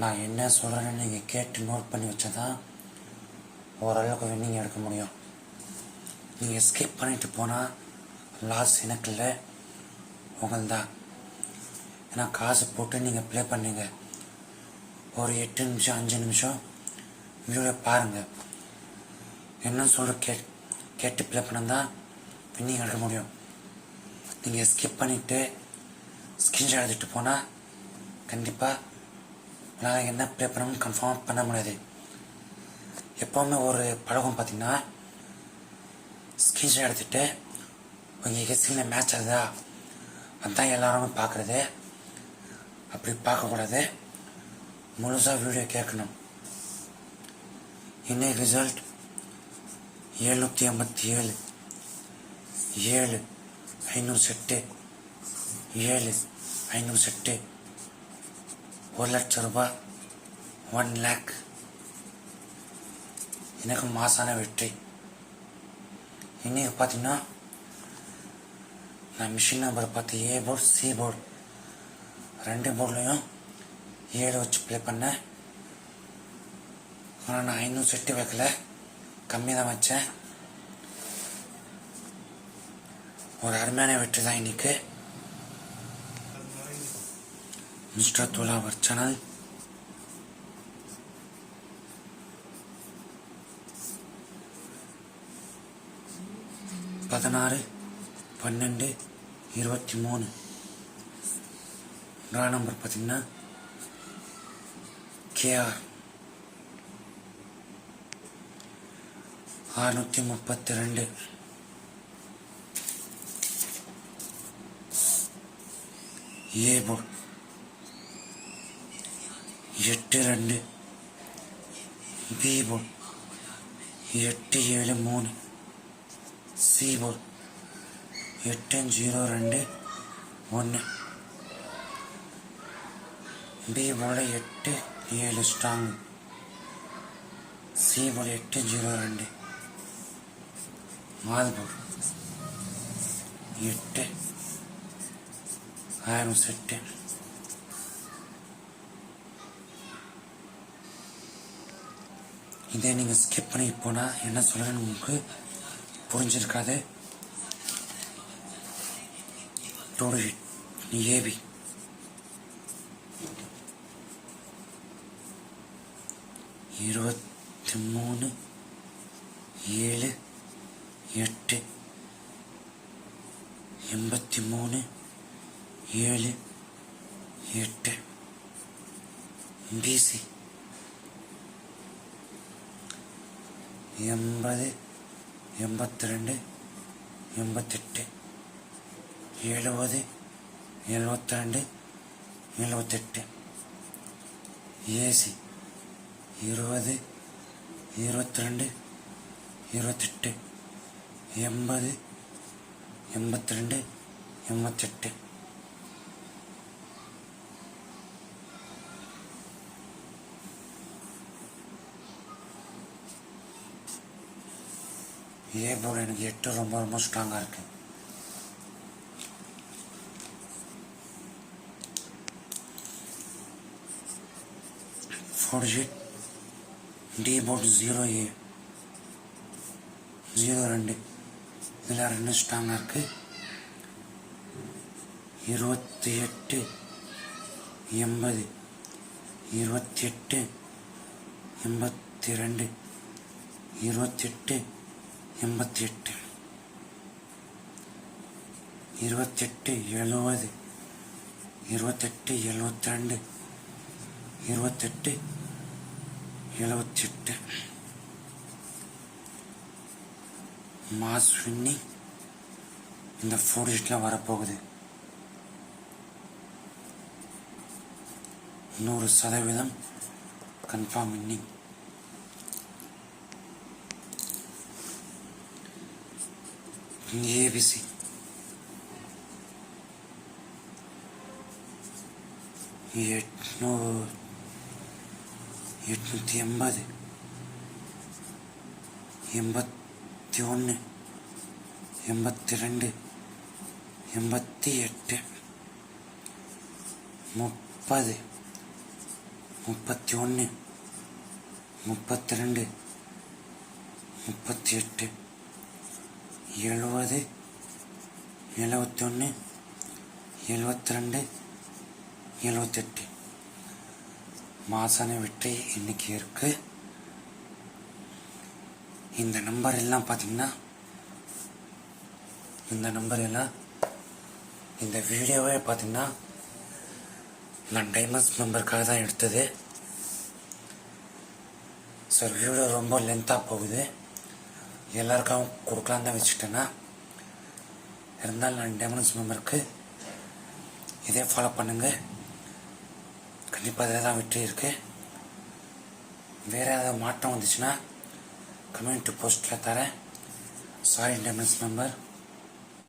நான் என்ன சொல்கிறேன்னு நீங்கள் கேட்டு நோட் பண்ணி வச்சா தான் ஓரளவுக்கு வின்னிங் எடுக்க முடியும். நீங்கள் ஸ்கிப் பண்ணிட்டு போனால் லாஸ் எனக்கு இல்லை உங்கள்தான் ஏன்னா காசு போட்டு நீங்கள் ப்ளே பண்ணுங்க. ஒரு எட்டு நிமிஷம் அஞ்சு நிமிஷம் வீடியோ பாருங்கள் என்ன சொல்கிற கே கேட்டு ப்ளே பண்ணால் வின்னிங் எடுக்க முடியும். நீங்கள் ஸ்கிப் பண்ணிவிட்டு ஸ்கிரீன்ஷாட் எடுத்துகிட்டு போனால் கண்டிப்பாக உங்களால் என்ன ப்ளே பண்ணணும்னு கன்ஃபார்ம் பண்ண முடியாது. எப்போவுமே ஒரு பழகம் பார்த்தீங்கன்னா ஸ்கிரீன்ஷாட் எடுத்துகிட்டு உங்கள் கெஸ்டிங்கில் மேட்ச் ஆகுதா? அதான் எல்லாருமே பார்க்குறது அப்படி பார்க்கக்கூடாது முழுசாக வீடியோ கேட்கணும். இன்னைக்கு ரிசல்ட் எழுநூற்றி ஐம்பத்தி ஏழு. ஏழு ஐநூறு செட்டு. ஏழு ஐநூறு செட்டு. ஒரு லட்சம் ரூபாய் ஒன் லேக் எனக்கு மாசான வெற்றி. இன்னைக்கு பார்த்தீங்கன்னா நான் மிஷின் நம்பர் பார்த்து ஏ போர்டு சி போர்டு ரெண்டு போர்ட்லேயும் ஏழு வச்சு ப்ளே பண்ணேன். ஆனால் நான் ஐநூறு செட்டு வைக்கல. கம்மி தான் வச்சேன். ஒரு அருமையான வெற்றி தான் இன்னைக்கு. மிஸ்டர் துலாவர் சேனல் பதினாறு பன்னெண்டு இருபத்தி மூணு ரா நம்பர் பார்த்தீங்கன்னா கேஆர் அறுநூற்றி முப்பத்தி ரெண்டு ஏ போர்ட் எட்டு ரெண்டு. பி போர்ட் எட்டு ஏழு மூணு. சி போர்ட் எட்டு ஜீரோ ரெண்டு ஒன்று பி போல எட்டு ஏழு ஸ்ட்ராங் சி போல எட்டு ஜீரோ ரெண்டு. மால்பூர் எட்டு. ஆயிரம் செட்டு இதே நீங்கள் ஸ்கிப் பண்ணி போனால் என்ன சொல்கிறேன்னு உங்களுக்கு புரிஞ்சிருக்காது. நீ ஏபி இருபத்தி மூணு ஏழு எட்டு எண்பத்தி மூணு ஏழு எட்டு பிசி எண்பது எண்பத்தி ரெண்டு எண்பத்தெட்டு எழுபது எழுபத்தி ரெண்டு எழுபத்தெட்டு ஏசி இருபது இருபத்தி ரெண்டு இருபத்தெட்டு எண்பது எண்பத்தி ரெண்டு எண்பத்தெட்டு ஏ போர்டு எனக்கு எட்டு ரொம்ப ரொம்ப ஸ்ட்ராங்காக இருக்கு. Four D port zero A zero ரெண்டு. இதில் ரெண்டு ஸ்ட்ராங்காக இருக்கு. இருபத்தி எட்டு எண்பது. இருபத்தி எட்டு எண்பத்தி ரெண்டு. இருபத்தெட்டு எண்பத்தி எட்டு இருபத்தெட்டு எழுபது இருபத்தெட்டு எழுபத்திரெண்டு இருபத்தெட்டு எழுபத்தெட்டு மாஸ் வின்னி இந்த ஃபோர் டிஜிட்டில் வரப்போகுது. நூறு சதவீதம் கன்ஃபார்ம் வின்னிங் ஏபிசி எட்நூ எட்நூற்றி எண்பது எண்பத்தி ஒன்று எண்பத்தி ரெண்டு எண்பத்தி எட்டு முப்பது முப்பத்தி ஒன்று முப்பத்தி ரெண்டு முப்பத்தி எட்டு எழுபது எழுபத்தொன்று எழுபத்தி ரெண்டு எழுபத்தெட்டு மாசான வெற்றி இன்னைக்கு இருக்கு. இந்த நம்பர் எல்லாம் பார்த்தீங்கன்னா இந்த நம்பர் எல்லாம் இந்த வீடியோவே பார்த்தீங்கன்னா நான் டைமண்ட்ஸ் மெம்பருக்காக தான் எடுத்தது. சார் வீடியோ ரொம்ப லென்த்தாக போகுது. எல்லாருக்காகவும் கொடுக்கலாம் தான் வச்சுக்கிட்டேன்னா இருந்தாலும் நான் டெமனன்ஸ் மெம்பருக்கு இதே ஃபாலோ பண்ணுங்கள் கண்டிப்பாக இதில் தான் வெற்றி இருக்கு. வேறு ஏதாவது மாற்றம் வந்துச்சுன்னா கம்யூனிட்டி போஸ்ட்டில் தரேன். Sorry டெமனன்ஸ் member